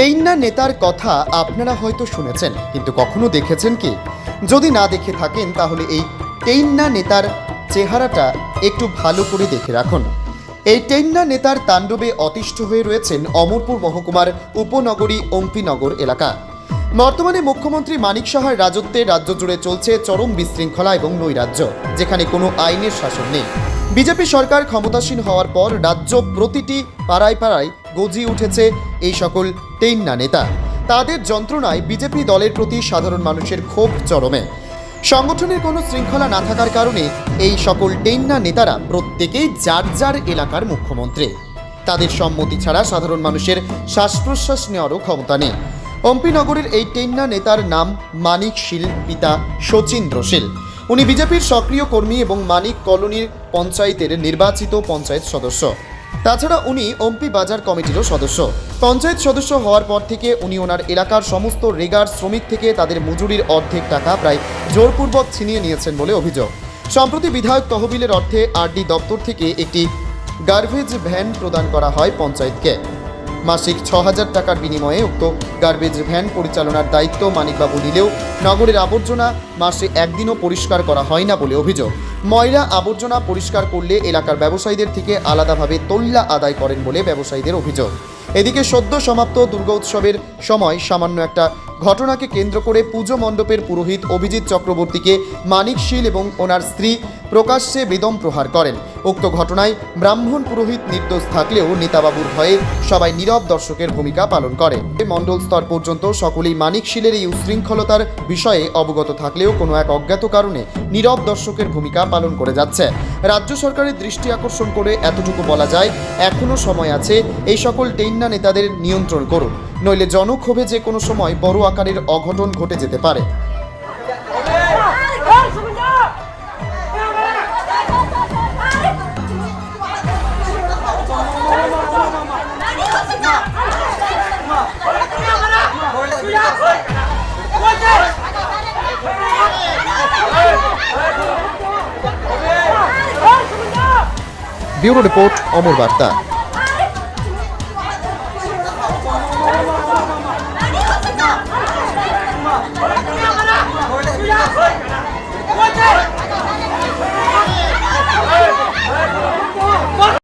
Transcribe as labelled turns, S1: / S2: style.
S1: টেইন্না নেতার কথা আপনারা হয়তো শুনেছেন, কিন্তু কখনো দেখেছেন কি? যদি না দেখে থাকেন, তাহলে এই টেইন্না নেতার চেহারাটা একটু ভালো করে দেখে রাখুন। এই টেইন্না নেতার তাণ্ডবে অতিষ্ঠ হয়ে রয়েছেন অমরপুর মহকুমার উপনগরী অম্পিনগর এলাকা। বর্তমানে মুখ্যমন্ত্রী মানিক সাহার রাজত্বে রাজ্য জুড়ে চলছে চরম বিশৃঙ্খলা এবং নৈরাজ্য, যেখানে কোনো আইনের শাসন নেই। বিজেপি সরকার ক্ষমতাসীন হওয়ার পর রাজ্য প্রতিটি পাড়ায় পাড়ায় গজিয়ে উঠেছে এই সকল টেইন্না নেতা। তাদের যন্ত্রণায় বিজেপি দলের প্রতি সাধারণ মানুষের ক্ষোভ চরমে। সংগঠনের কোনো শৃঙ্খলা না থাকার কারণে এই সকল টেইন্না নেতারা প্রত্যেকেই যার যার এলাকার মুখ্যমন্ত্রী। তাদের সম্মতি ছাড়া সাধারণ মানুষের শ্বাস প্রশ্বাস নেওয়ারও ক্ষমতা নেই। অম্পিনগরের এই টেন্না নেতার নাম মানিক শীল, পিতা শচীন্দ্র শীল। উনি বিজেপির সক্রিয় কর্মী এবং মানিক কলোনির পঞ্চায়েতের নির্বাচিত পঞ্চায়েত সদস্য। তাছাড়া উনি অম্পি বাজার কমিটিরও সদস্য। পঞ্চায়েত সদস্য হওয়ার পর থেকে উনি ওনার এলাকার সমস্ত রেগার শ্রমিক থেকে তাদের মজুরির অর্ধেক টাকা প্রায় জোরপূর্বক ছিনিয়ে নিয়েছেন বলে অভিযোগ। সম্প্রতি বিধায়ক তহবিলের অর্থে আরডি দপ্তর থেকে একটি গার্বেজ ভ্যান প্রদান করা হয় পঞ্চায়েতকে। মাসিক ছ হাজার টাকার বিনিময়ে উক্ত গার্বেজ ভ্যান পরিচালনার দায়িত্ব মানিকবাবু নিলেও নগরের আবর্জনা মাসে একদিনও পরিষ্কার করা হয় না বলে অভিযোগ। ময়লা আবর্জনা পরিষ্কার করলে এলাকার ব্যবসায়ীদের থেকে আলাদাভাবে তল্লা আদায় করেন বলে ব্যবসায়ীদের অভিযোগ। এদিকে সদ্য সমাপ্ত দুর্গা উৎসবের সময় সামান্য একটা ঘটনাকে কেন্দ্র করে পুজো মণ্ডপের পুরোহিত অভিজিৎ চক্রবর্তীকে মানিক শীল এবং ওনার স্ত্রী প্রকাশ্যে বেদম প্রহার করেন। উক্ত ঘটনায় ব্রাহ্মণ পুরোহিত নির্দোষ থাকলেও নেতাবাবুর ভয়ে সবাই নীরব দর্শকের ভূমিকা পালন করে মণ্ডল স্তর পর্যন্ত সকলেই মানিক শীলের এই উশৃঙ্খলতার বিষয়ে অবগত থাকলেও কোনো এক অজ্ঞাত কারণে নীরব দর্শকের ভূমিকা পালন করে যাচ্ছে। রাজ্য সরকারের দৃষ্টি আকর্ষণ করে এতটুকু বলা যায় এখনও সময় আছে, এই সকল টেন্না নেতাদের নিয়ন্ত্রণ করুন। নইলে জনক্ষোভে যে কোনো সময় বড় আকারের অঘটন ঘটে যেতে পারে ব্যুরো রিপোর্ট অমর বার্তা